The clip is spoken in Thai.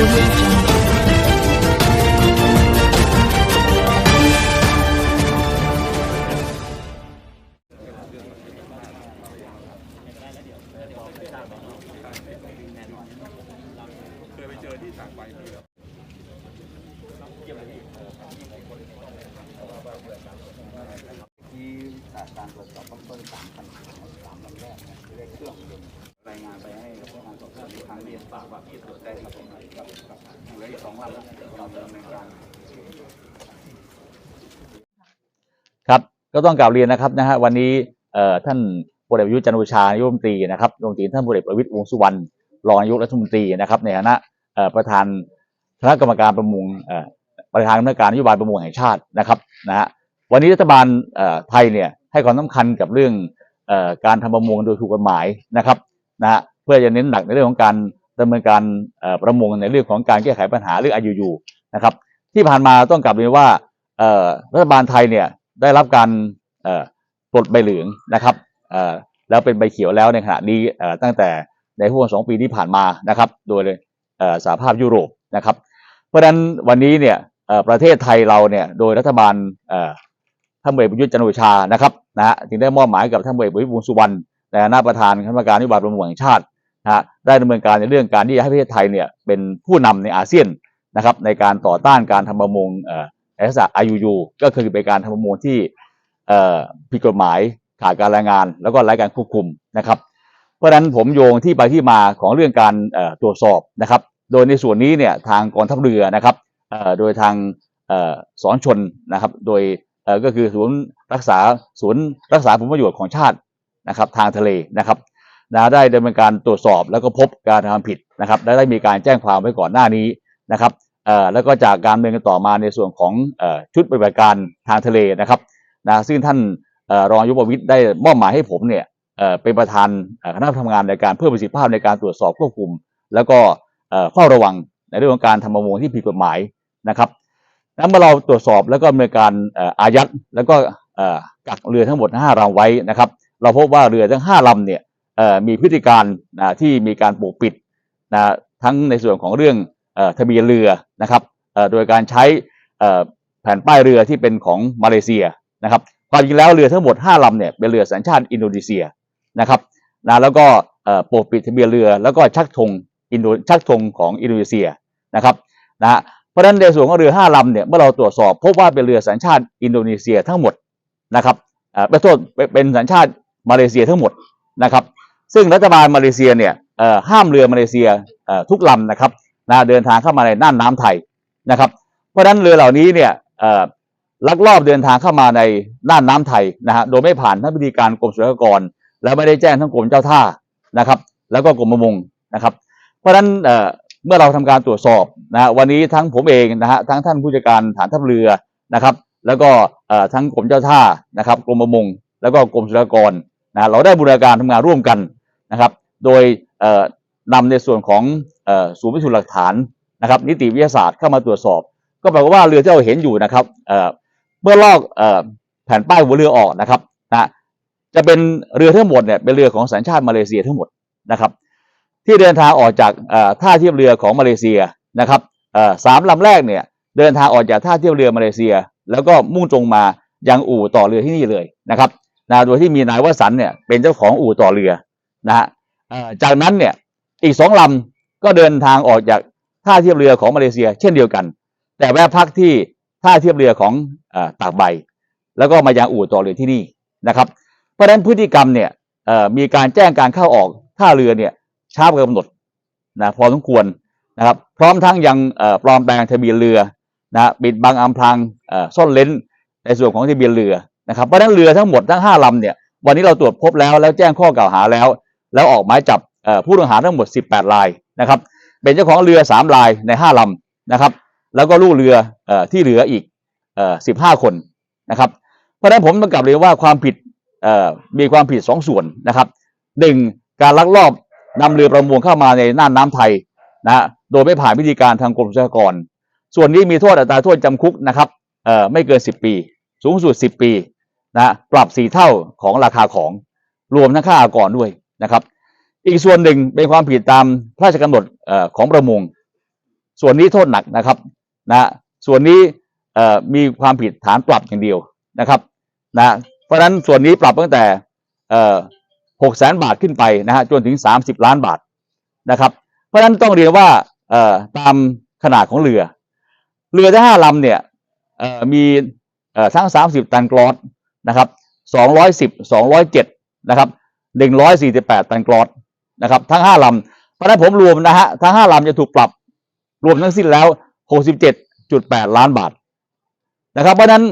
เคยไปเจอที่สากใบพี่ครับที่จากการตรวจสอบเบื้องต้นสามพันสามลำแรกเนี่ยเรียกเครื่องยนต์ รายงานไปให้พนักงานสอบสวนอีกครั้งเรียนฝากว่าพี่ตรวจได้ครับผมครับครับเหลืออีกสองลำเราดำเนินการครับก็ต้องกล่าวเรียนนะครับนะฮะวันนี้เอ่อท่านพลเอกประยุทธ์จันทร์โอชานายกรัฐมนตรีนะครับรวมถึงท่านพลเอกประวิตรวงสุวรรณรองนายกรัฐมนตรีนะครับ ในฐานะเอ่อประธานคณะกรรมการประมงเอ่อประธานคณะกรรมการนโยบายประมงแห่งชาตินะครับนะฮะวันนี้รัฐบาลเอ่อไทยเนี่ยให้ความสำคัญกับเรื่องเอ่อการทำประมงโดยถูกกฎหมายนะครับ นะฮะเพื่อจะเน้นหนักในเรื่องของการดำเนินการประมงในเรื่องของการแก้ไขปัญหาเรื่อง IUU นะครับ ที่ผ่านมาต้องกลับเรียนว่ารัฐบาลไทยเนี่ยได้รับการปลดใบเหลืองนะครับแล้วเป็นใบเขียวแล้วในขณะนี้ตั้งแต่ในห่วงสองปีที่ผ่านมานะครับ โดยเอ่อสหภาพยุโรปนะครับ เพราะฉะนั้นวันนี้เนี่ยประเทศไทยเราเนี่ยโดยรัฐบาลท่านเอกประยุทธ์จันโอชานะครับนะฮะจึงได้มอบหมายกับท่านเอกประวิตรวงสุวรรณ ในฐานะประธานคณะกรรมการนโยบายประมงแห่งชาตินะฮะได้ดำเนินการในเรื่องการที่จะให้ประเทศไทยเนี่ยเป็นผู้นำในอาเซียนนะครับในการต่อต้านการทำประมงเอ่อในลักษณะ IUU ก็คือเป็นการทำประมงที่เอ่อผิดกฎหมายขาดการรายงาน แล้วก็ไร้การควบคุมนะครับ เพราะฉะนั้นผมโยงที่ไปที่มาของเรื่องการเอ่อตรวจสอบนะครับ โดยในส่วนนี้เนี่ยทางกองทัพเรือนะครับเอ่อโดยทางเอ่อสอนชนนะครับ โดยก็คือศูนย์รักษาศูนย์รักษาผลประโยชน์ของชาติ นะครับทางทะเลนะครับนะได้ดำเนินการตรวจสอบแล้วก็พบการทำผิดนะครับและได้มีการแจ้งความไว้ก่อนหน้านี้นะครับเอ่อแล้วก็จากการดำเนินต่อมาในส่วนของเอ่อชุดปฏิบัติการทางทะเลนะครับนะซึ่งท่านเอ่อรองยกประวิตรได้มอบหมายให้ผมเนี่ยเอ่อเป็นประธานคณะทำงานในการเพิ่มประสิทธิภาพในการตรวจสอบควบคุม แล้วก็เอ่อเฝ้าระวังในเรื่องของการทำประมงที่ผิดกฎหมายนะครับนั้นเมื่อเราตรวจสอบแล้วก็ดำเนินการอายัดแล้วก็กักเรือทั้งหมด5ลำไว้นะครับ เราพบว่าเรือทั้ง 5ลำเนี่ยมีพฤติการนะที่มีการปกปิดนะทั้งในส่วนของเรื่องอทะเบียนเรือนะครับโดยการใช้แผ่นป้ายเรือที่เป็นของมาเลเซียนะครับความจริงแล้วเรือทั้งหมด 5ลำเนี่ยเป็นเรือสัญชาติอินโดนีเซียนะครับนะแล้วก็ปกปิดทะเบียนเรือ แล้วก็ชักธงอินโดชักธงของอินโดนีเซียนะครับนะเพราะฉะนั้นในส่วนของเรือห้าลำเนี่ยเมื่อเราตรวจสอบพบว่าเป็นเรือสัญชาติอินโดนีเซียทั้งหมดนะครับเอ่อเป็นโทษเป็นเป็นสัญชาติ มาเลเซียทั้งหมดนะครับ ซึ่งรัฐบาลมาเลเซียเนี่ยห้ามเรือมาเลเซียทุกลำนะครับนะเดินทางเข้ามาในน่านน้ำไทยนะครับ เพราะฉะนั้นเรือเหล่านี้เนี่ยลักลอบเดินทางเข้ามาในน่านน้ำไทยนะฮะโดยไม่ผ่านท่านพิธีการกรมศุลกากร แล้วไม่ได้แจ้งทั้งกรมเจ้าท่านะครับ แล้วก็กรมประมงนะครับ เพราะฉะนั้นเเมื่อเราทำการตรวจสอบนะวันนี้ทั้งผมเองนะฮะทั้งท่านผู้จัดการฐานทัพเรือนะครับ แล้วก็ทั้งกรมเจ้าท่านะครับกรมประมงแล้วก็กรมศุลกากร นะเราได้บูรณาการทำงานร่วมกันนะครับ โดยเอ่อนำในส่วนของศูนย์พิสูจน์หลักฐานนะครับ นิติวิทยาศาสตร์เข้ามาตรวจสอบ ก็แปลว่าเรือที่เราเห็นอยู่นะครับเมื่อลอกแผ่นป้ายหัวเรือออกนะครับนะจะเป็นเรือทั้งหมดเนี่ยเป็นเรือของสัญชาติมาเลเซียทั้งหมดนะครับ ที่เดินทางออกจากท่าเทียบเรือของมาเลเซียนะครับสามลำแรกเนี่ยเดินทางออกจากท่าเทียบเรือมาเลเซีย แล้วก็มุ่งตรงมายังอู่ต่อเรือที่นี่เลยนะครับ นะโดยที่มีนายวสันต์เนี่ยเป็นเจ้าของอู่ต่อเรือนะฮะจากนั้นเนี่ยอีกสองลำก็เดินทางออกจากท่าเทียบเรือของมาเลเซีย เช่นเดียวกัน แต่แวะพักที่ท่าเทียบเรือของอตากใบ แล้วก็มายังอู่ต่อเรือที่นี่นะครับ เพราะฉะนั้นพฤติกรรมเนี่ยมีการแจ้งการเข้าออกท่าเรือเนี่ยช้ากว่ากำหนดนะพอสมควรนะครับ พร้อมทั้งยังปลอมแปลงทะเบียนเรือนะปิดบังอำพรางซ่อนเล้นในส่วนของทะเบียนเรือ นะครับเพราะนั้นเรือทั้งหมดทั้งห้าลำเนี่ยวันนี้เราตรวจพบแล้วแล้วแจ้งข้อกล่าวหาแล้ว แล้วออกหมายจับผู้ต้องหาทั้งหมด 18รายนะครับเป็นเจ้าของเรือสามรายในห้าลำนะครับแล้วก็ลูกเรือออที่เหลืออีกออ15 คนนะครับเพราะฉะนั้นผมต้องกลับเรียนว่าความผิดมีความผิดสองส่วนนะครับหนึ่งการลักลอบนำเรือประมงเข้ามาในน่านน้ำไทยนะโดยไม่ผ่านวิธีการทางกรมศุลกากร ส่วนนี้มีโทษอัตราโทษจำคุกนะครับไม่เกิน 10 ปี สูงสุด 10 ปี นะปรับสี่เท่าของราคาของรวมทั้งค่าอากรด้วยนะครับ อีกส่วนหนึ่งเป็นความผิดตามพระราชกำหนดของประมง ส่วนนี้โทษหนักนะครับนะส่วนนี้มีความผิดฐานปรับอย่างเดียวนะครับนะเพราะฉะนั้นส่วนนี้ปรับตั้งแต่หกแสนบาทขึ้นไปนะฮะจนถึงสามสิบล้านบาทนะครับ เพราะฉะนั้นต้องเรียนว่าตามขนาดของเรือ เรือทั้งห้าลำเนี่ยมีทั้งสามสิบตันกรอส นะครับสองร้อยสิบสองร้อยเจ็ดนะครับหนึ่งร้อยสี่สิบแปดตันกรอสนะครับทั้งห้าลำเพราะนั้นผมรวมนะฮะทั้งห้าลำจะถูกปรับรวมทั้งสิ้นแล้วหกสิบเจ็ดจุดแปดล้านบาทนะครับเพราะนั้น